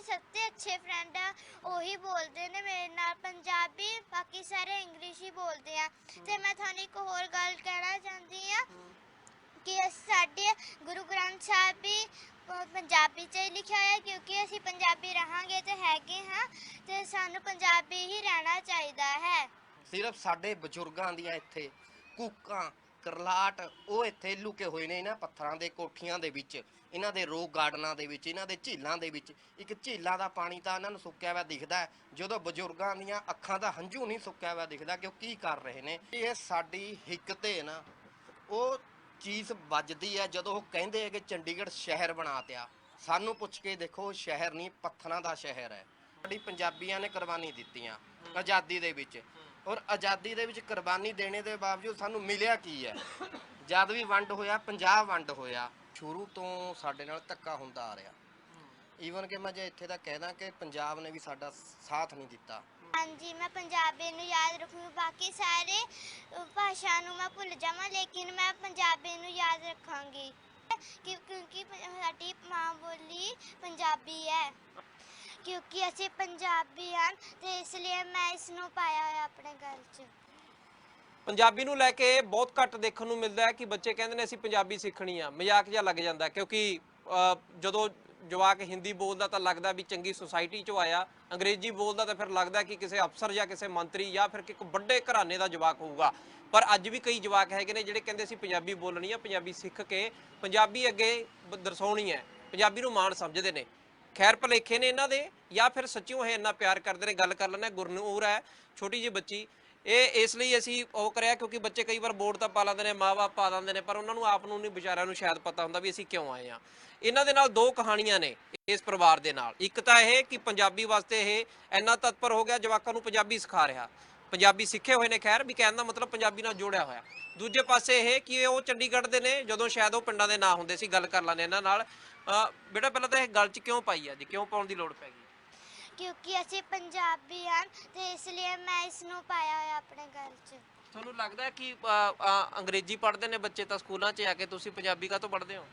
ਮੇਰੇ ਸਭ ਤੋਂ ਅੱਛੇ ਫਰੈਂਡ ਆ, ਉਹੀ ਬੋਲਦੇ ਨੇ ਮੇਰੇ ਨਾਲ ਪੰਜਾਬੀ, ਬਾਕੀ ਸਾਰੇ ਇੰਗਲਿਸ਼ ਹੀ ਬੋਲਦੇ ਆ। ਤੇ ਮੈਂ ਤੁਹਾਨੂੰ ਇੱਕ ਹੋਰ ਗੱਲ ਕਹਿਣਾ ਚਾਹੁੰਦੀ ਆ ਕਿ ਸਾਡੇ ਗੁਰੂ ਗ੍ਰੰਥ ਸਾਹਿਬ ਵੀ ਪੰਜਾਬੀ 'ਚ ਹੀ ਲਿਖਿਆ ਹੋਇਆ ਕਿਉਂਕਿ ਅਸੀਂ ਪੰਜਾਬੀ ਰਹਾਂਗੇ ਤੇ ਹੈਗੇ ਹਾਂ, ਤੇ ਸਾਨੂੰ ਪੰਜਾਬੀ ਹੀ ਰਹਿਣਾ ਚਾਹੀਦਾ ਹੈ। ਸਿਰਫ ਸਾਡੇ ਬਜ਼ੁਰਗਾਂ ਦੀਆਂ ਇੱਥੇ ਕੂਕਾਂ, ਕਰਲਾਟ, ਉਹ ਇੱਥੇ ਲੁਕੇ ਹੋਏ ਨੇ ਇਹਨਾਂ ਪੱਥਰਾਂ ਦੇ ਕੋਠੀਆਂ ਦੇ ਵਿੱਚ। ਇਹਨਾਂ ਦੇ ਰੋਕ ਗਾਰਡਨਾਂ ਦੇ ਵਿੱਚ, ਇਹਨਾਂ ਦੇ ਝੀਲਾਂ ਦੇ ਵਿੱਚ, ਇੱਕ ਝੀਲਾਂ ਦਾ ਪਾਣੀ ਤਾਂ ਇਹਨਾਂ ਨੂੰ ਸੁੱਕਿਆ ਹੋਇਆ ਦਿਖਦਾ ਜਦੋਂ ਬਜ਼ੁਰਗਾਂ ਦੀਆਂ ਅੱਖਾਂ ਦਾ ਹੰਝੂ ਨਹੀਂ ਸੁੱਕਿਆ ਹੋਇਆ ਦਿਖਦਾ ਕਿ ਉਹ ਕੀ ਕਰ ਰਹੇ ਨੇ, ਇਹ ਸਾਡੀ ਹਿੱਕ ਤੇ ਨਾ, ਉਹ ਚੀਜ਼ ਵੱਜਦੀ ਹੈ ਜਦੋਂ ਉਹ ਕਹਿੰਦੇ ਆ ਕਿ ਚੰਡੀਗੜ੍ਹ ਸ਼ਹਿਰ ਬਣਾ ਤਿਆ। ਸਾਨੂੰ ਪੁੱਛ ਕੇ ਦੇਖੋ, ਸ਼ਹਿਰ ਨਹੀਂ, ਪੱਥਰਾਂ ਦਾ ਸ਼ਹਿਰ ਹੈ। ਸਾਡੀ ਪੰਜਾਬੀਆਂ ਨੇ ਕੁਰਬਾਨੀ ਦਿੱਤੀਆਂ ਆਜ਼ਾਦੀ ਦੇ ਵਿੱਚ। ਔਰ ਆਜ਼ਾਦੀ ਦੇ ਵਿੱਚ ਕੁਰਬਾਨੀ ਦੇਣੇ ਦੇ ਬਾਵਜੂਦ ਸਾਨੂੰ ਮਿਲਿਆ ਕੀ ਹੈ? ਜਦ ਵੀ ਵੰਡ ਹੋਇਆ ਪੰਜਾਬ ਵੰਡ ਹੋਇਆ। ਸ਼ੁਰੂ ਤੋਂ ਸਾਡੇ ਨਾਲ ਧੱਕਾ ਹੁੰਦਾ ਆ ਰਿਹਾ। ਈਵਨ ਕਿ ਮੈਂ ਜੇ ਇੱਥੇ ਦਾ ਕਹਿਦਾ ਕਿ ਪੰਜਾਬ ਨੇ ਵੀ ਸਾਡਾ ਸਾਥ ਨਹੀਂ ਦਿੱਤਾ। ਹਾਂਜੀ ਮੈਂ ਪੰਜਾਬੀ ਨੂੰ ਯਾਦ ਰੱਖੂੰਗੀ। ਬਾਕੀ ਸਾਰੇ ਅ, ਭਾਸ਼ਾ ਨੂੰ ਮੈਂ ਭੁੱਲ ਜਾਵਾਂ ਲੇਕਿਨ ਮੈਂ ਪੰਜਾਬੀ ਨੂੰ ਯਾਦ ਰੱਖਾਂਗੀ। ਕਿ ਕਿਉਂਕਿ ਪ- ਸਾਡੀ ਮਾਂ ਬੋਲੀ ਪੰਜਾਬੀ ਹੈ। ਕਿਉਂਕਿ ਅਸੀਂ ਪੰਜਾਬੀ ਹਾਂ ਤੇ ਇਸ ਲਈ ਮੈਂ ਇਸ ਨੂੰ ਪਾਇਆ ਹੋਇਆ ਆਪਣੇ ਘਰ 'ਚ। ਪੰਜਾਬੀ ਨੂੰ ਲੈ ਕੇ ਬਹੁਤ ਘੱਟ ਦੇਖਣ ਨੂੰ ਮਿਲਦਾ ਹੈ ਕਿ ਬੱਚੇ ਕਹਿੰਦੇ ਨੇ ਅਸੀਂ ਪੰਜਾਬੀ ਸਿੱਖਣੀ ਆ, ਮਜ਼ਾਕ ਜਿਹਾ ਲੱਗ ਜਾਂਦਾ ਕਿਉਂਕਿ ਜਦੋਂ ਜਵਾਕ ਹਿੰਦੀ ਬੋਲਦਾ ਤਾਂ ਲੱਗਦਾ ਵੀ ਚੰਗੀ ਸੁਸਾਇਟੀ ਚੋਂ ਆਇਆ, ਅੰਗਰੇਜ਼ੀ ਬੋਲਦਾ ਤਾਂ ਫਿਰ ਲੱਗਦਾ ਕਿ ਕਿਸੇ ਅਫਸਰ ਜਾਂ ਕਿਸੇ ਮੰਤਰੀ ਜਾਂ ਫਿਰ ਕਿ ਇੱਕ ਵੱਡੇ ਘਰਾਣੇ ਦਾ ਜਵਾਕ ਹੋਊਗਾ। ਪਰ ਅੱਜ ਵੀ ਕਈ ਜਵਾਕ ਹੈਗੇ ਨੇ ਜਿਹੜੇ ਕਹਿੰਦੇ ਅਸੀਂ ਪੰਜਾਬੀ ਬੋਲਣੀ ਆ, ਪੰਜਾਬੀ ਸਿੱਖ ਕੇ ਪੰਜਾਬੀ ਅੱਗੇ ਦਰਸਾਉਣੀ ਹੈ, ਪੰਜਾਬੀ ਨੂੰ ਮਾਣ ਸਮਝਦੇ ਨੇ। ਖੈਰ ਭਲੇਖੇ ਨੇ ਇਹਨਾਂ ਦੇ, ਜਾਂ ਫਿਰ ਸੱਚਿਓ ਇਹ ਇੰਨਾ ਪਿਆਰ ਕਰਦੇ ਨੇ, ਗੱਲ ਕਰ ਲੈਣਾ ਗੁਰਨੂਰ ਹੈ, ਛੋਟੀ ਜਿਹੀ ਬੱਚੀ ਇਹ ਇਸ ਲਈ ਅਸੀਂ ਉਹ ਕਰਿਆ ਕਿਉਂਕਿ ਬੱਚੇ ਕਈ ਵਾਰ ਬੋਰਡ ਤਾਂ ਪਾ ਲੈਂਦੇ ਨੇ ਮਾਪੇ ਪਾ ਦਿੰਦੇ ਨੇ, ਪਰ ਉਹਨਾਂ ਨੂੰ ਆਪ ਨੂੰ ਨਹੀਂ, ਵਿਚਾਰਿਆਂ ਨੂੰ ਸ਼ਾਇਦ ਪਤਾ ਹੁੰਦਾ ਵੀ ਅਸੀਂ ਕਿਉਂ ਆਏ ਆ ਇਹਨਾਂ ਦੇ ਨਾਲ ਦੋ ਕਹਾਣੀਆਂ ਨੇ ਇਸ ਪਰਿਵਾਰ ਦੇ ਨਾਲ। ਇੱਕ ਤਾਂ ਇਹ ਕਿ ਪੰਜਾਬੀ ਵਾਸਤੇ ਇਹ ਇੰਨਾ ਤਤਪਰ ਹੋ ਗਿਆ, ਜਵਾਕਾਂ ਨੂੰ ਪੰਜਾਬੀ ਸਿਖਾ ਰਿਹਾ। ਪੰਜਾਬੀ ਸਿੱਖੇ ਹੋਏ ਨੇ, ਖੈਰ, ਵੀ ਕਹਿਣ ਦਾ ਮਤਲਬ ਪੰਜਾਬੀ ਨਾਲ ਜੋੜਿਆ ਹੋਇਆ। ਦੂਜੇ ਪਾਸੇ ਇਹ ਕਿ ਉਹ ਚੰਡੀਗੜ੍ਹ ਦੇ ਨੇ, ਜਦੋਂ ਸ਼ਾਇਦ ਉਹ ਪਿੰਡਾਂ ਦੇ ਨਾਂ ਹੁੰਦੇ ਸੀ, ਗੱਲ ਕਰ ਲੈਂਦੇ ਇਹਨਾਂ ਨਾਲ ਬੇਟਾ, ਪਹਿਲਾਂ ਤਾਂ ਇਹ ਗੱਲ 'ਚ ਕਿਉਂ ਪਾਈ ਆ? ਜੀ ਕਿਉਂ ਪਾਉਣ ਦੀ ਲੋੜ ਪੈ ਗਈ? ਕਿਉਂਕਿ ਅਸੀਂ ਪੰਜਾਬੀ ਹਾਂ ਤੇ ਇਸ ਲਈ ਮੈਂ ਇਸ ਨੂੰ ਪਾਇਆ ਹੋਇਆ ਆਪਣੇ ਘਰ 'ਚ। ਤੁਹਾਨੂੰ ਲੱਗਦਾ ਹੈ ਕਿ ਅੰਗਰੇਜ਼ੀ ਪੜ੍ਹਦੇ ਨੇ ਬੱਚੇ ਤਾਂ ਸਕੂਲਾਂ 'ਚ ਆ ਕੇ ਤੁਸੀਂ ਪੰਜਾਬੀ ਕਾਹਤੋਂ ਪੜ੍ਹਦੇ ਹੋ?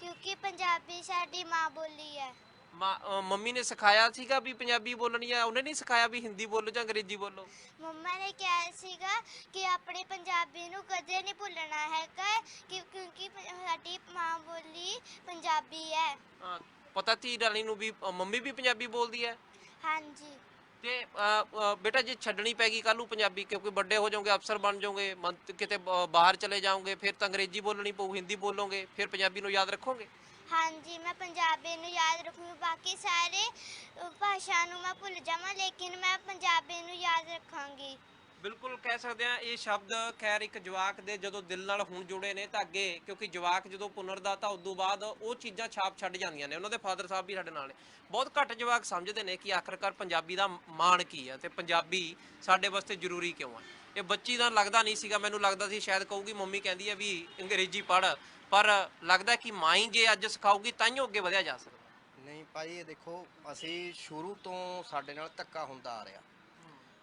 ਕਿਉਂਕਿ ਪੰਜਾਬੀ ਸਾਡੀ ਮਾਂ ਬੋਲੀ ਹੈ। ਮਾਂ- ਮੰਮੀ ਨੇ ਸਿਖਾਇਆ ਸੀਗਾ ਵੀ ਪੰਜਾਬੀ ਬੋਲਣੀ ਆ ਉਹਨੇ ਨਹੀਂ ਸਿਖਾਇਆ ਵੀ ਹਿੰਦੀ ਬੋਲੋ ਜਾਂ ਅੰਗਰੇਜ਼ੀ ਬੋਲੋ? ਮੰਮਾ ਨੇ ਕਿਹਾ ਸੀਗਾ ਕਿ ਆਪਣੇ ਪੰਜਾਬੀ ਨੂੰ ਕਦੇ ਨਹੀਂ ਭੁੱਲਣਾ ਹੈਗਾ ਕਿ ਕਿਉਂਕਿ ਪ- ਸਾਡੀ ਮਾਂ ਬੋਲੀ ਪੰਜਾਬੀ ਹੈ ਪਤਾ ਧੀ ਰਾਣੀ ਨੂੰ ਵੀ ਮੰਮੀ ਵੀ ਪੰਜਾਬੀ ਬੋਲਦੀ ਹੈ? ਹਾਂਜੀ। ਤੇ ਬੇਟਾ ਜੇ ਛੱਡਣੀ ਪੈਗੀ ਕੱਲ ਨੂੰ ਪੰਜਾਬੀ ਕਿਉਂਕਿ ਵੱਡੇ ਹੋ ਜਾਓਗੇ ਅਫਸਰ ਬਣ ਜਾਓਗੇ ਮੰਤ- ਕਿਤੇ ਬ- ਬਾਹਰ ਚਲੇ ਜਾਓਗੇ ਫਿਰ ਤਾਂ ਅੰਗਰੇਜ਼ੀ ਬੋਲਣੀ ਪਊ ਹਿੰਦੀ ਬੋਲੋਗੇ ਫਿਰ ਪੰਜਾਬੀ ਨੂੰ ਯਾਦ ਰੱਖੋਗੇ? ਹਾਂਜੀ ਮੈਂ ਪੰਜਾਬੀ ਨੂੰ ਯਾਦ ਰੱਖੂੰਗੀ ਬਾਕੀ ਸਾਰੇ ਅ, ਭਾਸ਼ਾ ਨੂੰ ਮੈਂ ਭੁੱਲ ਜਾਵਾਂ ਲੇਕਿਨ ਮੈਂ ਪੰਜਾਬੀ ਨੂੰ ਯਾਦ ਰੱਖਾਂਗੀ। ਬਿਲਕੁਲ ਕਹਿ ਸਕਦੇ ਆ ਇਹ ਸ਼ਬਦ ਖੈਰ ਇੱਕ ਜਵਾਕ ਦੇ ਜਦੋਂ ਦਿਲ ਨਾਲ ਹੁਣ ਜੁੜੇ ਨੇ ਤਾਂ ਅੱਗੇ, ਕਿਉਂਕਿ ਜਵਾਕ ਜਦੋਂ ਪੁਨਰਦਾ ਤਾਂ ਉਦੋਂ ਬਾਅਦ ਉਹ ਚੀਜ਼ਾਂ ਛਾਪ ਛੱਡ ਜਾਂਦੀਆਂ ਨੇ। ਉਹਨਾਂ ਦੇ ਫਾਦਰ ਸਾਹਿਬ ਵੀ ਸਾਡੇ ਨਾਲ ਨੇ। ਬਹੁਤ ਘੱਟ ਜਵਾਕ ਸਮਝਦੇ ਨੇ ਕਿ ਆਖਰਕਾਰ ਪੰਜਾਬੀ ਦਾ ਮਾਣ ਕੀ ਹੈ ਤੇ ਪੰਜਾਬੀ ਸਾਡੇ ਵਾਸਤੇ ਜ਼ਰੂਰੀ ਕਿਉਂ ਆ ਇਹ ਬੱਚੀ ਦਾ ਲੱਗਦਾ ਨਹੀਂ ਸੀਗਾ, ਮੈਨੂੰ ਲੱਗਦਾ ਸੀ ਸ਼ਾਇਦ ਕਹੂਗੀ, ਮੰਮੀ ਕਹਿੰਦੀ ਹੈ ਵੀ ਅੰਗਰੇਜ਼ੀ ਪੜ੍ਹ। ਪਰ ਲੱਗਦਾ ਕਿ ਮਾਈ ਜੇ ਅੱਜ ਸਿਖਾਊਗੀ ਤਾਂ ਹੀ ਅੱਗੇ ਵਧਿਆ ਜਾ ਸਕਦਾ। ਨਹੀਂ ਭਾਈ, ਇਹ ਦੇਖੋ, ਅਸੀਂ ਸ਼ੁਰੂ ਤੋਂ ਸਾਡੇ ਨਾਲ ਧੱਕਾ ਹੁੰਦਾ ਆ ਰਿਹਾ।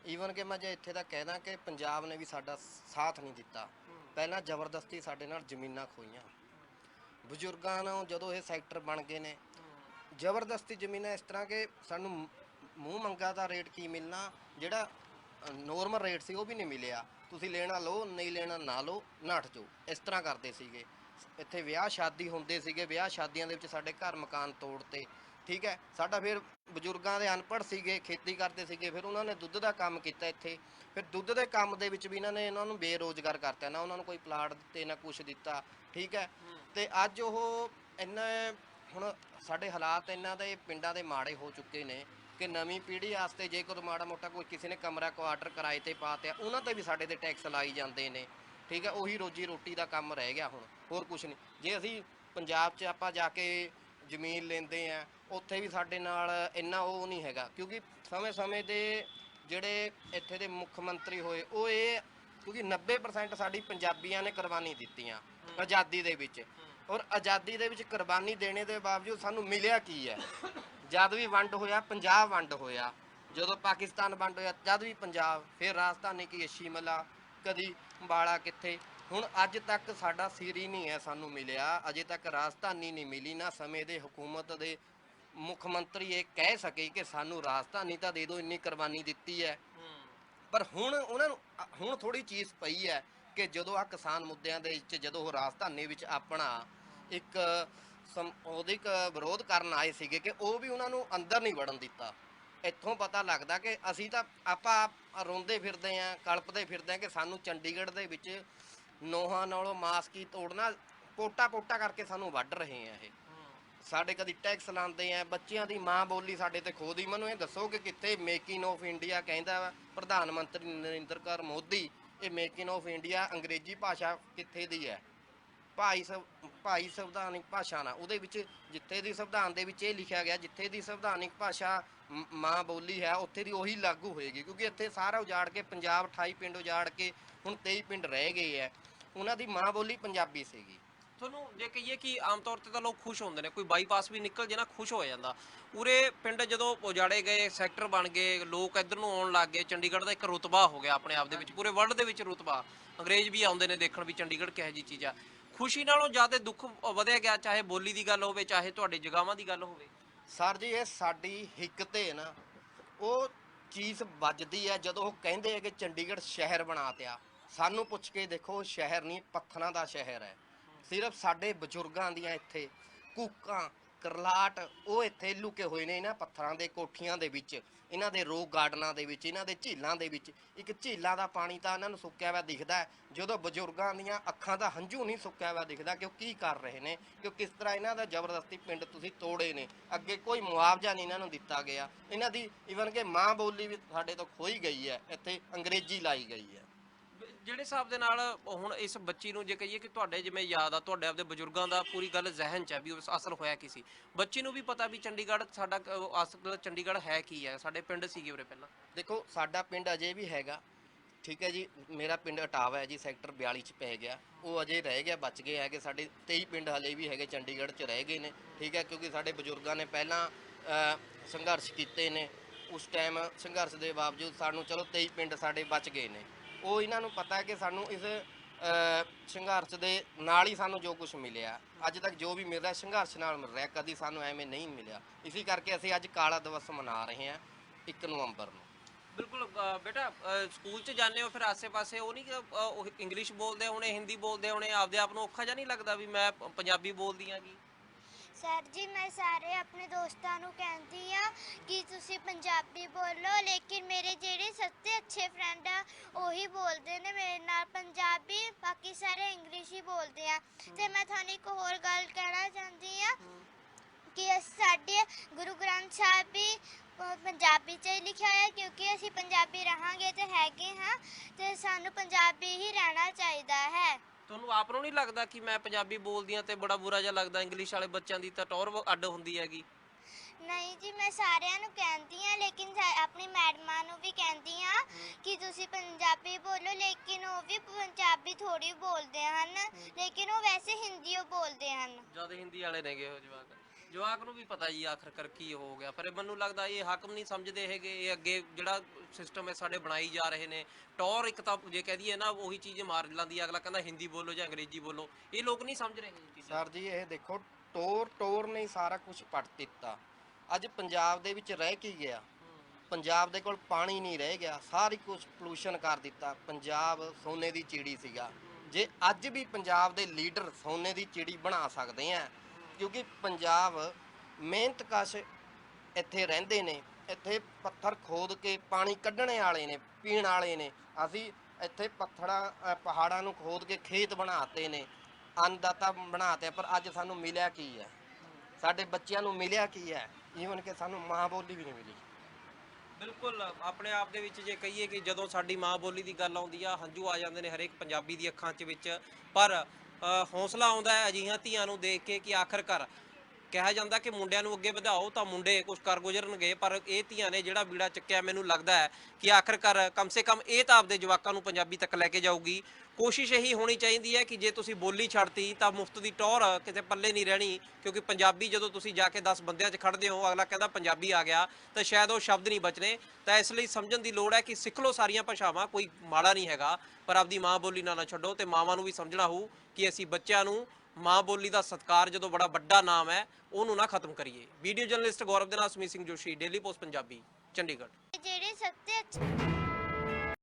ਈਵਨ ਕਿ ਮੈਂ ਜੇ ਇੱਥੇ ਤਾਂ ਕਹਿ ਦਾਂ ਕਿ ਪੰਜਾਬ ਨੇ ਵੀ ਸਾਡਾ ਸਾਥ ਨਹੀਂ ਦਿੱਤਾ। ਪਹਿਲਾਂ ਜ਼ਬਰਦਸਤੀ ਸਾਡੇ ਨਾਲ ਜ਼ਮੀਨਾਂ ਖੋਈਆਂ ਬਜ਼ੁਰਗਾਂ ਨੂੰ ਜਦੋਂ ਇਹ ਸੈਕਟਰ ਬਣ ਗਏ ਨੇ, ਜ਼ਬਰਦਸਤੀ ਜ਼ਮੀਨਾਂ ਇਸ ਤਰ੍ਹਾਂ ਕਿ ਸਾਨੂੰ ਮੂੰਹ ਮੰਗਾ ਦਾ ਰੇਟ ਕੀ ਮਿਲਣਾ, ਜਿਹੜਾ ਨੋਰਮਲ ਰੇਟ ਸੀ ਉਹ ਵੀ ਨਹੀਂ ਮਿਲਿਆ। ਤੁਸੀਂ ਲੈਣਾ ਲਓ, ਨਹੀਂ ਲੈਣਾ ਨਾ ਲਓ, ਨੱਠ ਜਾਓ। ਇਸ ਤਰ੍ਹਾਂ ਕਰਦੇ ਸੀਗੇ। ਇੱਥੇ ਵਿਆਹ ਸ਼ਾਦੀ ਹੁੰਦੇ ਸੀਗੇ। ਵਿਆਹ ਸ਼ਾਦੀਆਂ ਦੇ ਵਿੱਚ ਸਾਡੇ ਘਰ ਮਕਾਨ ਤੋੜਤੇ। ਠੀਕ ਹੈ, ਸਾਡਾ ਫਿਰ ਬਜ਼ੁਰਗਾਂ ਦੇ ਅਨਪੜ੍ਹ ਸੀਗੇ, ਖੇਤੀ ਕਰਦੇ ਸੀਗੇ, ਫਿਰ ਉਹਨਾਂ ਨੇ ਦੁੱਧ ਦਾ ਕੰਮ ਕੀਤਾ ਇੱਥੇ। ਫਿਰ ਦੁੱਧ ਦੇ ਕੰਮ ਦੇ ਵਿੱਚ ਵੀ ਇਹਨਾਂ ਨੇ ਇਹਨਾਂ ਨੂੰ ਬੇਰੋਜ਼ਗਾਰ ਕਰਤਾ, ਨਾ ਉਹਨਾਂ ਨੂੰ ਕੋਈ ਪਲਾਟ ਦਿੱਤੇ, ਨਾ ਕੁਝ ਦਿੱਤਾ, ਠੀਕ ਹੈ। ਤੇ ਅੱਜ ਉਹ ਇੰਨਾ ਹੁਣ ਸਾਡੇ ਹਾਲਾਤ ਇਹਨਾਂ ਦੇ ਪਿੰਡਾਂ ਦੇ ਮਾੜੇ ਹੋ ਚੁੱਕੇ ਨੇ ਕਿ ਨਵੀਂ ਪੀੜ੍ਹੀ ਵਾਸਤੇ ਜੇ ਕੋਈ ਮਾੜਾ ਮੋਟਾ ਕੋਈ ਕਿਸੇ ਨੇ ਕਮਰਾ ਕੁਆਟਰ ਕਿਰਾਏ ਤੇ ਪਾਤਿਆ ਉਹਨਾਂ ਤੇ ਵੀ ਸਾਡੇ ਤੇ ਟੈਕਸ ਲਾਈ ਜਾਂਦੇ ਨੇ, ਠੀਕ ਹੈ। ਉਹੀ ਰੋਜੀ ਰੋਟੀ ਦਾ ਕੰਮ ਰਹਿ ਗਿਆ ਹੁਣ, ਹੋਰ ਕੁਝ ਨਹੀਂ। ਜੇ ਅਸੀਂ ਪੰਜਾਬ 'ਚ ਆਪਾਂ ਜਾ ਕੇ ਜ਼ਮੀਨ ਲੈਂਦੇ ਆ ਉੱਥੇ ਵੀ ਸਾਡੇ ਨਾਲ ਇੰਨਾ ਉਹ ਨਹੀਂ ਹੈਗਾ ਕਿਉਂਕਿ ਸਮੇਂ-ਸਮੇਂ ਦੇ ਜਿਹੜੇ ਇੱਥੇ ਦੇ ਮੁੱਖ ਮੰਤਰੀ ਹੋਏ ਉਹ ਇਹ ਕਿਉਂਕਿ 90% ਸਾਡੀ ਪੰਜਾਬੀਆਂ ਨੇ ਕੁਰਬਾਨੀ ਦਿੱਤੀਆਂ ਆਜ਼ਾਦੀ ਦੇ ਵਿੱਚ। ਔਰ ਆਜ਼ਾਦੀ ਦੇ ਵਿੱਚ ਕੁਰਬਾਨੀ ਦੇਣੇ ਦੇ ਬਾਵਜੂਦ ਸਾਨੂੰ ਮਿਲਿਆ ਕੀ ਹੈ? ਜਦ ਵੀ ਵੰਡ ਹੋਇਆ ਪੰਜਾਬ ਵੰਡ ਹੋਇਆ ਜਦੋਂ ਪਾਕਿਸਤਾਨ ਵੰਡ ਹੋਇਆ ਜਦ ਵੀ ਪੰਜਾਬ ਫਿਰ ਰਾਜਧਾਨੀ ਕੀ ਸ਼ਿਮਲਾ ਕਦੀ ਅੰਬਾਲਾ ਕਿੱਥੇ? ਹੁਣ ਅੱਜ ਤੱਕ ਸਾਡਾ ਸਿਰ ਹੀ ਨਹੀਂ ਹੈ ਸਾਨੂੰ ਮਿਲਿਆ, ਅਜੇ ਤੱਕ ਰਾਜਧਾਨੀ ਨਹੀਂ ਮਿਲੀ, ਨਾ ਸਮੇਂ ਦੇ ਹਕੂਮਤ ਦੇ ਮੁੱਖ ਮੰਤਰੀ ਇਹ ਕਹਿ ਸਕੇ ਕਿ ਸਾਨੂੰ ਰਾਜਧਾਨੀ ਤਾਂ ਦੇ ਦਿਓ, ਇੰਨੀ ਕੁਰਬਾਨੀ ਦਿੱਤੀ ਹੈ। ਪਰ ਹੁਣ ਉਹਨਾਂ ਨੂੰ, ਹੁਣ ਥੋੜੀ ਚੀਜ਼ ਪਈ ਹੈ ਕਿ ਜਦੋਂ ਆ ਕਿਸਾਨ ਮੁੱਦਿਆਂ ਦੇ ਵਿੱਚ, ਜਦੋਂ ਉਹ ਰਾਜਧਾਨੀ ਵਿੱਚ ਆਪਣਾ ਇੱਕ ਸਮ- ਵਿਰੋਧ ਕਰਨ ਆਏ ਸੀਗੇ ਕਿ ਉਹ ਵੀ ਉਹਨਾਂ ਨੂੰ ਅੰਦਰ ਨਹੀਂ ਵੜਨ ਦਿੱਤਾ। ਇੱਥੋਂ ਪਤਾ ਲੱਗਦਾ ਕਿ ਅਸੀਂ ਤਾਂ ਆਪਾਂ ਰੋਂਦੇ ਫਿਰਦੇ ਆਂ ਕਲਪਦੇ ਫਿਰਦੇ ਆਂ ਕਿ ਸਾਨੂੰ ਚੰਡੀਗੜ੍ਹ ਦੇ ਵਿੱਚ ਨੋਹਾਂ ਨਾਲੋਂ ਮਾਸਕੀ ਤੋੜਨਾ, ਪੋਟਾ ਪੋਟਾ ਕਰਕੇ ਸਾਨੂੰ ਵੱਢ ਰਹੇ ਆ ਇਹ। ਸਾਡੇ ਕਦੀ ਟੈਕਸ ਲਾਉਂਦੇ ਆ, ਬੱਚਿਆਂ ਦੀ ਮਾਂ ਬੋਲੀ ਸਾਡੇ ਤੇ ਖੋਦੀ। ਮੈਨੂੰ ਇਹ ਦੱਸੋ ਕਿ ਕਿੱਥੇ ਮੇਕ ਇਨ ਆਫ ਇੰਡੀਆ ਕਹਿੰਦਾ ਵਾ, ਪ੍ਰਧਾਨ ਮੰਤਰੀ ਨਰਿੰਦਰ ਕੌਰ ਮੋਦੀ, ਇਹ ਮੇਕ ਇਨ ਆਫ ਇੰਡੀਆ ਅੰਗਰੇਜ਼ੀ ਭਾਸ਼ਾ ਕਿੱਥੇ ਦੀ ਹੈ? ਭਾਈ ਸੰ- ਭਾਈ ਸੰਵਿਧਾਨਿਕ ਭਾਸ਼ਾ ਨਾ ਉਹਦੇ ਵਿੱਚ ਜਿੱਥੇ ਦੀ ਸੰਵਿਧਾਨ ਦੇ ਵਿੱਚ ਇਹ ਲਿਖਿਆ ਗਿਆ, ਜਿੱਥੇ ਦੀ ਸੰਵਿਧਾਨਿਕ ਭਾਸ਼ਾ ਮ- ਮਾਂ ਬੋਲੀ ਹੈ, ਉੱਥੇ ਦੀ ਉਹੀ ਲਾਗੂ ਹੋਏਗੀ, ਕਿਉਂਕਿ ਇੱਥੇ ਸਾਰਾ ਉਜਾੜ ਕੇ ਪੰਜਾਬ 28 ਪਿੰਡ ਉਜਾੜ ਕੇ ਹੁਣ 23 ਪਿੰਡ ਰਹਿ ਗਏ ਹੈ। ਉਹਨਾਂ ਦੀ ਮਾਂ ਬੋਲੀ ਪੰਜਾਬੀ ਸੀਗੀ। ਤੁਹਾਨੂੰ ਜੇ ਕਹੀਏ ਕਿ ਆਮ ਤੌਰ ਤੇ ਤਾਂ ਲੋਕ ਖੁਸ਼ ਹੁੰਦੇ ਨੇ, ਕੋਈ ਬਾਈਪਾਸ ਵੀ ਨਿਕਲ ਜੇ ਨਾ, ਖੁਸ਼ ਹੋ ਜਾਂਦਾ। ਉਰੇ ਪਿੰਡ ਜਦੋਂ ਉਜਾੜੇ ਗਏ, ਸੈਕਟਰ ਬਣ ਗਏ, ਲੋਕ ਇੱਧਰ ਨੂੰ ਆਉਣ ਲੱਗ ਗਏ, ਚੰਡੀਗੜ੍ਹ ਦਾ ਇੱਕ ਰੁਤਬਾ ਹੋ ਗਿਆ ਆਪਣੇ ਆਪ ਦੇ ਵਿੱਚ, ਪੂਰੇ ਵਰਲਡ ਦੇ ਵਿੱਚ ਰੁਤਬਾ। ਅੰਗਰੇਜ਼ ਵੀ ਆਉਂਦੇ ਨੇ ਦੇਖਣ ਵੀ ਚੰਡੀਗੜ੍ਹ ਕਿਹੋ ਜਿਹੀ ਚੀਜ਼ ਆ। ਖੁਸ਼ੀ ਨਾਲੋਂ ਜ਼ਿਆਦਾ ਦੁੱਖ ਵਧਿਆ ਗਿਆ, ਚਾਹੇ ਬੋਲੀ ਦੀ ਗੱਲ ਹੋਵੇ, ਚਾਹੇ ਤੁਹਾਡੇ ਜਗਾਵਾਂ ਦੀ ਗੱਲ ਹੋਵੇ। ਸਰ ਜੀ, ਇਹ ਸਾਡੀ ਹਿੱਕ ਤੇ ਨਾ। ਉਹ ਚੀਜ਼ ਵੱਜਦੀ ਹੈ ਜਦੋਂ ਉਹ ਕਹਿੰਦੇ ਆ ਕਿ ਚੰਡੀਗੜ੍ਹ ਸ਼ਹਿਰ ਬਣਾ ਤਿਆ ਸਾਨੂੰ ਪੁੱਛ ਕੇ ਦੇਖੋ, ਸ਼ਹਿਰ ਨਹੀਂ, ਪੱਥਰਾਂ ਦਾ ਸ਼ਹਿਰ ਹੈ। ਸਿਰਫ ਸਾਡੇ ਬਜ਼ੁਰਗਾਂ ਦੀਆਂ ਇੱਥੇ ਕੂਕਾਂ ਕਰਲਾਟ, ਉਹ ਇੱਥੇ ਲੁਕੇ ਹੋਏ ਨੇ ਇਹਨਾਂ ਪੱਥਰਾਂ ਦੇ ਕੋਠੀਆਂ ਦੇ ਵਿੱਚ, ਇਹਨਾਂ ਦੇ ਰੋਕ ਗਾਰਡਨਾਂ ਦੇ ਵਿੱਚ, ਇਹਨਾਂ ਦੇ ਝੀਲਾਂ ਦੇ ਵਿੱਚ। ਇੱਕ ਝੀਲਾਂ ਦਾ ਪਾਣੀ ਤਾਂ ਇਹਨਾਂ ਨੂੰ ਸੁੱਕਿਆ ਹੋਇਆ ਦਿਖਦਾ ਜਦੋਂ ਬਜ਼ੁਰਗਾਂ ਦੀਆਂ ਅੱਖਾਂ ਦਾ ਹੰਝੂ ਨਹੀਂ ਸੁੱਕਿਆ ਹੋਇਆ ਦਿਖਦਾ ਕਿ ਉਹ ਕੀ ਕਰ ਰਹੇ ਨੇ, ਕਿ ਕਿਸ ਤਰ੍ਹਾਂ ਇਹਨਾਂ ਦਾ ਜ਼ਬਰਦਸਤੀ ਪਿੰਡ ਤੁਸੀਂ ਤੋੜੇ ਨੇ। ਅੱਗੇ ਕੋਈ ਮੁਆਵਜ਼ਾ ਨਹੀਂ ਇਹਨਾਂ ਨੂੰ ਦਿੱਤਾ ਗਿਆ। ਇਹਨਾਂ ਦੀ ਇਵਨ ਕਿ ਮਾਂ ਬੋਲੀ ਵੀ ਸਾਡੇ ਤੋਂ ਖੋਈ ਗਈ ਹੈ, ਇੱਥੇ ਅੰਗਰੇਜ਼ੀ ਲਾਈ ਗਈ ਹੈ। ਜਿਹੜੇ ਹਿਸਾਬ ਦੇ ਨਾਲ ਹੁਣ ਇਸ ਬੱਚੀ ਨੂੰ ਜੇ ਕਹੀਏ ਕਿ ਤੁਹਾਡੇ ਜਿਵੇਂ ਯਾਦ ਆ ਤੁਹਾਡੇ ਆਪਦੇ ਬਜ਼ੁਰਗਾਂ ਦਾ ਪੂਰੀ ਗੱਲ ਜ਼ਿਹਨ 'ਚ ਹੈ ਵੀ ਉਸ ਅਸਲ ਹੋਇਆ ਕੀ ਸੀ। ਬੱਚੀ ਨੂੰ ਵੀ ਪਤਾ ਵੀ ਚੰਡੀਗੜ੍ਹ ਸਾਡਾ ਕ- ਅਸਲ ਚੰਡੀਗੜ੍ਹ ਹੈ ਕੀ ਹੈ ਸਾਡੇ ਪਿੰਡ ਸੀਗੇ ਉਰੇ ਪਹਿਲਾਂ। ਦੇਖੋ ਸਾਡਾ ਪਿੰਡ ਅਜੇ ਵੀ ਹੈਗਾ ਠੀਕ ਹੈ ਜੀ। ਮੇਰਾ ਪਿੰਡ ਅਟਾਵਾ ਹੈ ਜੀ ਸੈਕਟਰ 42 ਚ ਪੈ ਗਿਆ। ਉਹ ਅਜੇ ਰਹਿ ਗਿਆ ਬਚ ਗਏ ਹੈਗੇ। ਸਾਡੇ 23 ਪਿੰਡ ਹਲੇ ਵੀ ਹੈਗੇ ਚੰਡੀਗੜ੍ਹ ਚ ਰਹਿ ਗਏ ਨੇ ਠੀਕ ਹੈ। ਕਿਉਂਕਿ ਸਾਡੇ ਬਜ਼ੁਰਗਾਂ ਨੇ ਪਹਿਲਾਂ ਅ, ਸੰਘਰਸ਼ ਕੀਤੇ ਨੇ। ਉਸ ਟਾਈਮ ਸੰਘਰਸ਼ ਦੇ ਬਾਵਜੂਦ ਸਾਨੂੰ ਚਲੋ 23 ਪਿੰਡ ਸਾਡੇ ਬਚ ਗਏ ਨੇ। ਉਹ ਇਹਨਾਂ ਨੂੰ ਪਤਾ ਹੈ ਕਿ ਸਾਨੂੰ ਇਸ ਅ, ਸੰਘਰਸ਼ ਦੇ ਨਾਲ ਹੀ ਸਾਨੂੰ ਜੋ ਕੁਝ ਮਿਲਿਆ। ਅੱਜ ਤੱਕ ਜੋ ਵੀ ਮਿਲ ਰਿਹਾ ਸੰਘਰਸ਼ ਨਾਲ ਮਿਲ ਰਿਹਾ ਕਦੀ ਸਾਨੂੰ ਐਵੇਂ ਨਹੀਂ ਮਿਲਿਆ। ਇਸੇ ਕਰਕੇ ਅਸੀਂ ਅੱਜ ਕਾਲਾ ਦਿਵਸ ਮਨਾ ਰਹੇ ਹਾਂ 1 ਨਵੰਬਰ ਨੂੰ। ਬਿਲਕੁਲ ਅ, ਬੇਟਾ ਅ, ਸਕੂਲ 'ਚ ਜਾਂਦੇ ਹੋ ਫਿਰ ਆਸੇ-ਪਾਸੇ ਉਹ ਨਹੀਂ ਕਿ ਅ, ਉਹ ਇੰਗਲਿਸ਼ ਬੋਲਦੇ ਹੋਣੇ ਹਿੰਦੀ ਬੋਲਦੇ ਹੋਣੇ ਆਪਦੇ ਆਪ ਨੂੰ ਔਖਾ ਜਿਹਾ ਨਹੀਂ ਲੱਗਦਾ ਵੀ ਮੈਂ ਪ- ਪੰਜਾਬੀ ਬੋਲਦੀ ਆਂਗੀ ਸਰ ਜੀ, ਮੈਂ ਸਾਰੇ ਆਪਣੇ ਦੋਸਤਾਂ ਨੂੰ ਕਹਿੰਦੀ ਆ ਕਿ ਤੁਸੀਂ ਪੰਜਾਬੀ ਬੋਲੋ, ਲੇਕਿਨ ਮੇਰੇ ਜਿਹੜੇ ਸਭ ਤੋਂ ਅੱਛੇ ਫਰੈਂਡ ਆ, ਉਹੀ ਬੋਲਦੇ ਨੇ ਮੇਰੇ ਨਾਲ ਪੰਜਾਬੀ, ਬਾਕੀ ਸਾਰੇ ਇੰਗਲਿਸ਼ ਹੀ ਬੋਲਦੇ ਆ। ਤੇ ਮੈਂ ਤੁਹਾਨੂੰ ਇੱਕ ਹੋਰ ਗੱਲ ਕਹਿਣਾ ਚਾਹੁੰਦੀ ਆ ਕਿ ਅਸ- ਸਾਡੇ ਗੁਰੂ ਗ੍ਰੰਥ ਸਾਹਿਬ ਵੀ ਪੰਜਾਬੀ 'ਚ ਹੀ ਲਿਖਿਆ ਹੋਇਆ, ਕਿਉਂਕਿ ਅਸੀਂ ਪੰਜਾਬੀ ਰਹਾਂਗੇ ਤੇ ਹੈਗੇ ਹਾਂ, ਤੇ ਸਾਨੂੰ ਪੰਜਾਬੀ ਹੀ ਰਹਿਣਾ ਚਾਹੀਦਾ ਹੈ। ਤੁਹਾਨੂੰ ਆਪ ਨੂੰ ਨਹੀਂ ਲੱਗਦਾ ਕਿ ਮੈਂ ਪੰਜਾਬੀ ਬੋਲਦੀ ਆ ਤੇ ਬੜਾ ਬੁਰਾ ਜਿਹਾ ਲੱਗਦਾ ਇੰਗਲਿਸ਼ ਵਾਲੇ ਬੱਚਿਆਂ ਦੀ ਤਾਂ ਟੌਰ ਵ- ਅੱਡ ਹੁੰਦੀ ਹੈਗੀ? ਨਹੀਂ ਜੀ ਮੈਂ ਸਾਰਿਆਂ ਨੂੰ ਕਹਿੰਦੀ ਆ ਲੇਕਿਨ ਸਾ- ਆਪਣੀ ਮੈਡਮਾਂ ਨੂੰ ਵੀ ਕਹਿੰਦੀ ਆ ਕਿ ਤੁਸੀਂ ਪੰਜਾਬੀ ਬੋਲੋ ਲੇਕਿਨ ਉਹ ਵੀ ਪੰਜਾਬੀ ਥੋੜੀ ਬੋਲਦੇ ਹਨ ਲੇਕਿਨ ਉਹ ਵੈਸੇ ਹਿੰਦੀ ਓ ਬੋਲਦੇ ਹਨ। ਜ਼ਿਆਦਾ ਹਿੰਦੀ ਵਾਲੇ ਨੇਗੇ ਉਹ ਜਵਾਕ। ਜਵਾਕ ਨੂੰ ਵੀ ਪਤਾ ਜੀ ਆਖਰ ਕਰ ਕੀ ਹੋ ਗਿਆ, ਪਰ ਇਹ ਮੈਨੂੰ ਲੱਗਦਾ ਇਹ ਹਾਕਮ ਨਹੀਂ ਸਮਝਦੇ ਹੈਗੇ, ਇਹ ਅੱਗੇ ਜਿਹੜਾ ਸਿਸਟਮ ਹੈ ਸਾਡੇ ਬਣਾਈ ਜਾ ਰਹੇ ਨੇ। ਟੌਰ ਇੱਕ ਤਾਂ ਜੇ ਕਹਿ ਦਈਏ ਨਾ, ਉਹੀ ਚੀਜ਼ ਮਾਰ ਲੈਂਦੀ ਅਗਲਾ ਕਹਿੰਦਾ ਹਿੰਦੀ ਬੋਲੋ ਜਾਂ ਅੰਗਰੇਜ਼ੀ ਬੋਲੋ। ਇਹ ਲੋਕ ਨਹੀਂ ਸਮਝ ਰਹੇ ਇਹ ਚੀਜ਼ਾਂ ਸਰ ਜੀ, ਇਹ ਦੇਖੋ, ਟੋਰ ਟੋਰ ਨੇ ਹੀ ਸਾਰਾ ਕੁਝ ਪੱਟ ਦਿੱਤਾ। ਅੱਜ ਪੰਜਾਬ ਦੇ ਵਿੱਚ ਰਹਿ ਕੀ ਗਿਆ? ਪੰਜਾਬ ਦੇ ਕੋਲ ਪਾਣੀ ਨਹੀਂ ਰਹਿ ਗਿਆ, ਸਾਰੀ ਕੁਝ ਪੋਲੂਸ਼ਨ ਕਰ ਦਿੱਤਾ। ਪੰਜਾਬ ਸੋਨੇ ਦੀ ਚਿੜੀ ਸੀਗਾ। ਜੇ ਅੱਜ ਵੀ ਪੰਜਾਬ ਦੇ ਲੀਡਰ ਸੋਨੇ ਦੀ ਚਿੜੀ ਬਣਾ ਸਕਦੇ ਆ ਕਿਉਂਕਿ ਪੰਜਾਬ ਮਿਹਨਤ ਕਸ਼ ਇੱਥੇ ਰਹਿੰਦੇ ਨੇ, ਇੱਥੇ ਪੱਥਰ ਖੋਦ ਕੇ ਪਾਣੀ ਕੱਢਣੇ ਵਾਲੇ ਨੇ, ਪੀਣ ਵਾਲੇ ਨੇ। ਅਸੀਂ ਇੱਥੇ ਪੱਥਰਾਂ ਪਹਾੜਾਂ ਨੂੰ ਖੋਦ ਕੇ ਖੇਤ ਬਣਾਤੇ ਨੇ, ਅੰਨਦਾਤਾ ਬਣਾਤੇ ਪਰ ਅੱਜ ਸਾਨੂੰ ਮਿਲਿਆ ਕੀ ਹੈ? ਸਾਡੇ ਬੱਚਿਆਂ ਨੂੰ ਮਿਲਿਆ ਕੀ ਹੈ? ਈਵਨ ਕਿ ਸਾਨੂੰ ਮਾਂ ਬੋਲੀ ਵੀ ਨਹੀਂ ਮਿਲੀ। ਬਿਲਕੁਲ, ਆਪਣੇ ਆਪ ਦੇ ਵਿੱਚ ਜੇ ਕਹੀਏ ਕਿ ਜਦੋਂ ਸਾਡੀ ਮਾਂ ਬੋਲੀ ਦੀ ਗੱਲ ਆਉਂਦੀ ਆ, ਹੰਝੂ ਆ ਜਾਂਦੇ ਨੇ ਹਰੇਕ ਪੰਜਾਬੀ ਦੀ ਅੱਖਾਂ 'ਚ ਵਿੱਚ। ਪਰ ਹੌਸਲਾ ਆਉਂਦਾ ਹੈ ਅਜਿਹੀਆਂ ਧੀਆਂ ਨੂੰ ਦੇਖ ਕੇ ਕਿ ਆਖਰਕਾਰ ਕਿਹਾ ਜਾਂਦਾ ਕਿ ਮੁੰਡਿਆਂ ਨੂੰ ਅੱਗੇ ਵਧਾਓ ਤਾਂ ਮੁੰਡੇ ਕੁਝ ਕਰ ਗੁਜ਼ਰਨਗੇ, ਪਰ ਇਹ ਧੀਆਂ ਨੇ ਜਿਹੜਾ ਬੀੜਾ ਚੱਕਿਆ ਮੈਨੂੰ ਲੱਗਦਾ ਹੈ ਕਿ ਆਖਰਕਾਰ ਕਮ ਸੇ ਕਮ ਇਹ ਤਾਂ ਆਪਦੇ ਜਵਾਕਾਂ ਨੂੰ ਪੰਜਾਬੀ ਤੱਕ ਲੈ ਕੇ ਜਾਊਗੀ। ਕੋਸ਼ਿਸ਼ ਇਹੀ ਹੋਣੀ ਚਾਹੀਦੀ ਹੈ ਕਿ ਜੇ ਤੁਸੀਂ ਬੋਲੀ ਛੱਡਤੀ ਤਾਂ ਮੁਫਤ ਦੀ ਟੌਰ ਕਿਤੇ ਪੱਲੇ ਨਹੀਂ ਰਹਿਣੀ, ਕਿਉਂਕਿ ਪੰਜਾਬੀ ਜਦੋਂ ਤੁਸੀਂ ਜਾ ਕੇ 10 ਬੰਦਿਆਂ 'ਚ ਖੜਦੇ ਹੋ, ਅਗਲਾ ਕਹਿੰਦਾ ਪੰਜਾਬੀ ਆ ਗਿਆ, ਤਾਂ ਸ਼ਾਇਦ ਉਹ ਸ਼ਬਦ ਨਹੀਂ ਬਚਨੇ ਤਾਂ ਇਸ ਲਈ ਸਮਝਣ ਦੀ ਲੋੜ ਹੈ ਕਿ ਸਿੱਖ ਲਓ ਸਾਰੀਆਂ ਭਾਸ਼ਾਵਾਂ, ਕੋਈ ਮਾੜਾ ਨਹੀਂ ਹੈਗਾ, ਪਰ ਆਪਦੀ ਮਾਂ ਬੋਲੀ ਨਾ ਨਾ ਛੱਡੋ ਤੇ ਮਾਵਾਂ ਨੂੰ ਵੀ ਸਮਝਣਾ ਹੋਊ ਕਿ ਅਸੀਂ ਬੱਚਿਆਂ ਨੂੰ ਮਾਂ ਬੋਲੀ ਦਾ ਸਤਕਾਰ ਜਦੋਂ ਬੜਾ ਵੱਡਾ ਨਾਮ ਹੈ, ਉਹਨੂੰ ਨਾ ਖਤਮ ਕਰੀਏ। ਵੀਡੀਓ ਜਰਨਲਿਸਟ ਗੌਰਵ ਦੇ ਨਾਲ ਸੁਮੀਤ ਸਿੰਘ ਜੋਸ਼ੀ, ਡੇਲੀ ਪੋਸਟ ਪੰਜਾਬੀ, ਚੰਡੀਗੜ੍ਹ। ਜਿਹੜੇ ਸਭ ਤੋਂ ਅੱਛੇ